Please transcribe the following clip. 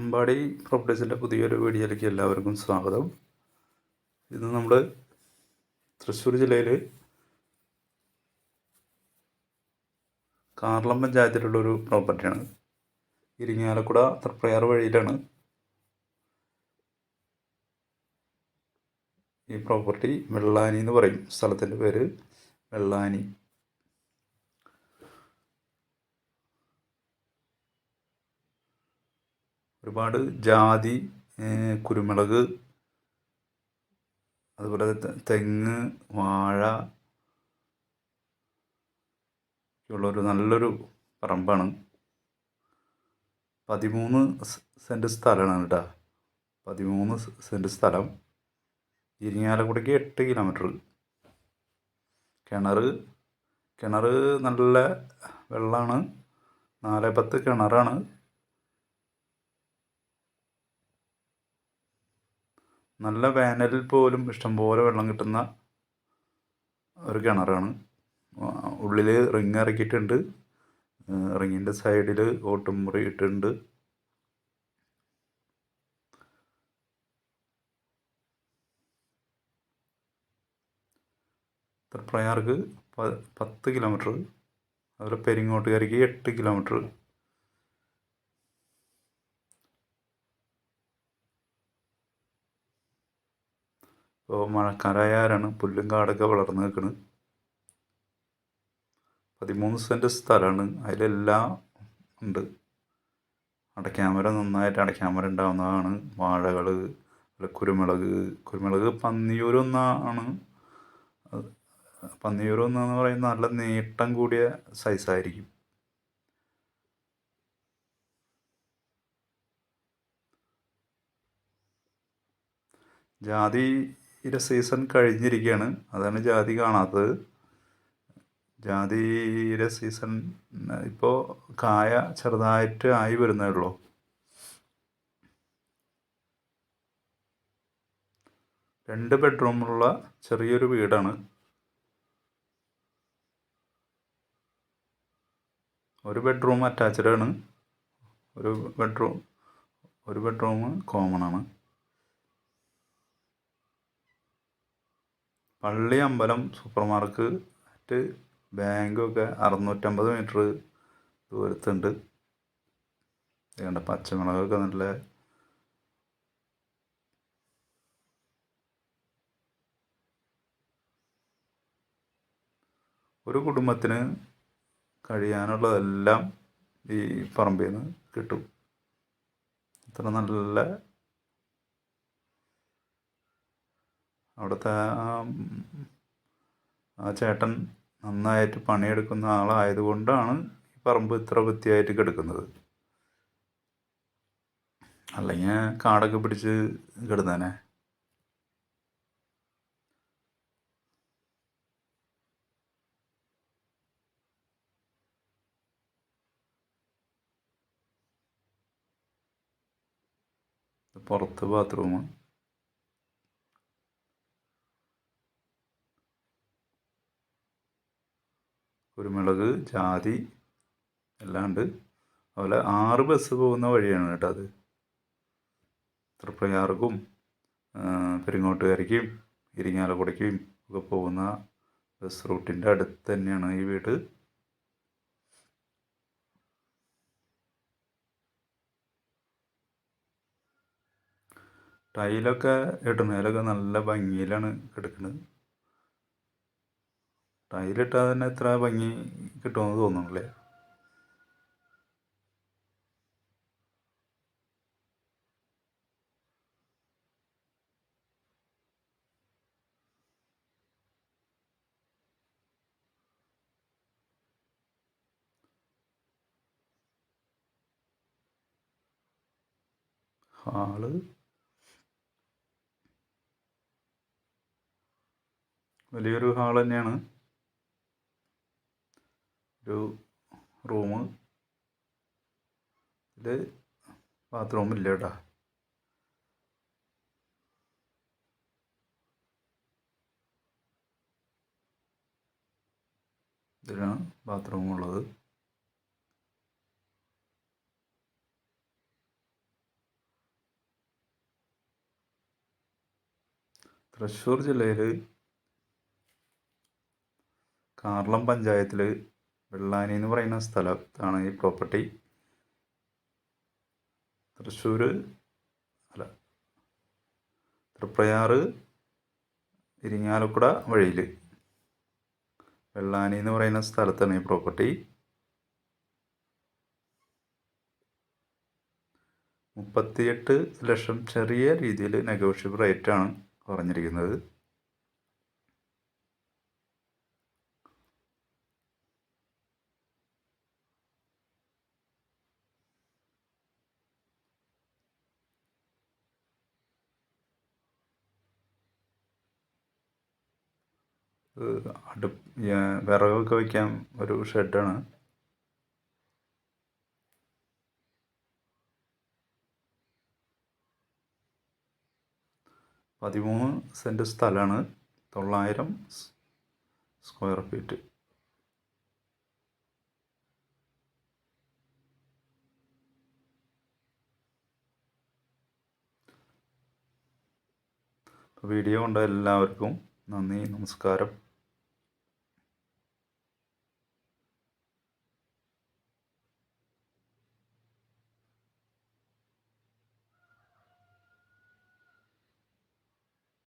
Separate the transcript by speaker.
Speaker 1: അമ്പാടി പ്രോപ്പർട്ടീസിൻ്റെ പുതിയൊരു വീഡിയോയിലേക്ക് എല്ലാവർക്കും സ്വാഗതം ഇന്ന് നമ്മൾ തൃശ്ശൂർ ജില്ലയിൽ കാർളം പഞ്ചായത്തിലുള്ളൊരു പ്രോപ്പർട്ടിയാണ് ഇരിങ്ങാലക്കുട തൃപ്രയാർ വഴിയിലാണ് ഈ പ്രോപ്പർട്ടി വെള്ളാനി എന്ന് പറയും സ്ഥലത്തിൻ്റെ പേര് വെള്ളാനി ഒരുപാട് ജാതി കുരുമുളക് അതുപോലെ തെങ്ങ് വാഴ ഉള്ളൊരു നല്ലൊരു പറമ്പാണ് പതിമൂന്ന് സെൻറ്റ് സ്ഥലമാണ് കേട്ടോ പതിമൂന്ന് സെൻറ്റ് സ്ഥലം ഇരിങ്ങാലക്കുടയ്ക്ക് എട്ട് കിലോമീറ്റർ കിണർ കിണർ നല്ല വെള്ളമാണ് നാല് പത്ത് കിണറാണ് നല്ല വേനലിൽ പോലും ഇഷ്ടംപോലെ വെള്ളം കിട്ടുന്ന ഒരു കിണറാണ് ഉള്ളിൽ റിങ് ഇറക്കിയിട്ടുണ്ട് റിങ്ങിൻ്റെ സൈഡിൽ മുറി ഇട്ടിട്ടുണ്ട് തൃപ്രയാർക്ക് പത്ത് കിലോമീറ്റർ അതുപോലെ പെരിങ്ങോട്ടുകാരിക്ക് എട്ട് കിലോമീറ്റർ ഇപ്പോൾ മഴക്കാലമായാലാണ് പുല്ലും കാടൊക്കെ വളർന്നു നിൽക്കുന്നത് പതിമൂന്ന് സെൻറ്റ് സ്ഥലമാണ് അതിലെല്ലാം ഉണ്ട് അടയ്ക്കാമര നന്നായിട്ട് അടയ്ക്കാമര ഉണ്ടാവുന്നതാണ് വാഴകൾ കുരുമുളക് കുരുമുളക് പന്നിയൂരൊന്നാണ് പന്നിയൂരൊന്നാന്ന് പറയുന്ന നല്ല നീട്ടം കൂടിയ സൈസായിരിക്കും ജാതി യുടെ സീസൺ കഴിഞ്ഞിരിക്കുകയാണ് അതാണ് ജാതി കാണാത്തത് ജാതിയുടെ സീസൺ ഇപ്പോൾ കായ ചെറുതായിട്ട് ആയി വരുന്നേ ഉള്ളൂ രണ്ട് ബെഡ്റൂമുള്ള ചെറിയൊരു വീടാണ് ഒരു ബെഡ്റൂം അറ്റാച്ച്ഡാണ് ആണ് ഒരു ബെഡ്റൂം ഒരു ബെഡ്റൂം കോമൺ ആണ് പള്ളി അമ്പലം സൂപ്പർ മാർക്കറ്റ് ബാങ്കൊക്കെ അറുന്നൂറ്റമ്പത് മീറ്റർ ദൂരത്തുണ്ട് വേണ്ട പച്ചമുളകൊക്കെ നല്ല ഒരു കുടുംബത്തിന് കഴിയാനുള്ളതെല്ലാം ഈ പറമ്പിൽ നിന്ന് കിട്ടും അത്ര നല്ല അവിടുത്തെ ആ ചേട്ടൻ നന്നായിട്ട് പണിയെടുക്കുന്ന ആളായത് കൊണ്ടാണ് ഈ പറമ്പ് ഇത്ര വൃത്തിയായിട്ട് കിടക്കുന്നത് അല്ലെങ്കിൽ കാടൊക്കെ പിടിച്ച് കിടന്നേനെ പുറത്ത് ബാത്റൂമാണ് കുരുമുളക് ജാതി എല്ലാം അതുപോലെ ആറ് ബസ് പോകുന്ന വഴിയാണ് കേട്ടോ അത് തൃപ്പയാർക്കും പെരിങ്ങോട്ടുകരയ്ക്കും ഇരിങ്ങാലക്കുടയ്ക്കും ഒക്കെ പോകുന്ന ബസ് റൂട്ടിൻ്റെ അടുത്ത് തന്നെയാണ് ഈ വീട് ടൈലൊക്കെ ഇടുന്നതിലൊക്കെ നല്ല ഭംഗിയിലാണ് കിടക്കുന്നത് ടൈലിട്ടാൽ തന്നെ ഇത്ര ഭംഗി കിട്ടുമെന്ന് അല്ലേ ഹാള് വലിയൊരു ഹാൾ തന്നെയാണ് ഒരു റൂമ് ഇത് ഇല്ല കേട്ടോ ഇതിലാണ് ബാത്റൂം ഉള്ളത് തൃശ്ശൂർ ജില്ലയിൽ കാർളം പഞ്ചായത്തിൽ വെള്ളാനി എന്ന് പറയുന്ന സ്ഥലത്താണ് ഈ പ്രോപ്പർട്ടി തൃശ്ശൂർ അല്ല തൃപ്പയാറ് ഇരിങ്ങാലക്കുട വഴിയിൽ വെള്ളാനി എന്ന് പറയുന്ന സ്ഥലത്താണ് ഈ പ്രോപ്പർട്ടി മുപ്പത്തിയെട്ട് ലക്ഷം ചെറിയ രീതിയിൽ നെഗോഷ്യബിൾ റേറ്റാണ് പറഞ്ഞിരിക്കുന്നത് അടു വിറകൊക്കെ വയ്ക്കാൻ ഒരു ഷെഡാണ് പതിമൂന്ന് സെൻറ്റ് സ്ഥലമാണ് തൊള്ളായിരം സ്ക്വയർ ഫീറ്റ് വീഡിയോ കണ്ട എല്ലാവർക്കും നന്ദി നമസ്കാരം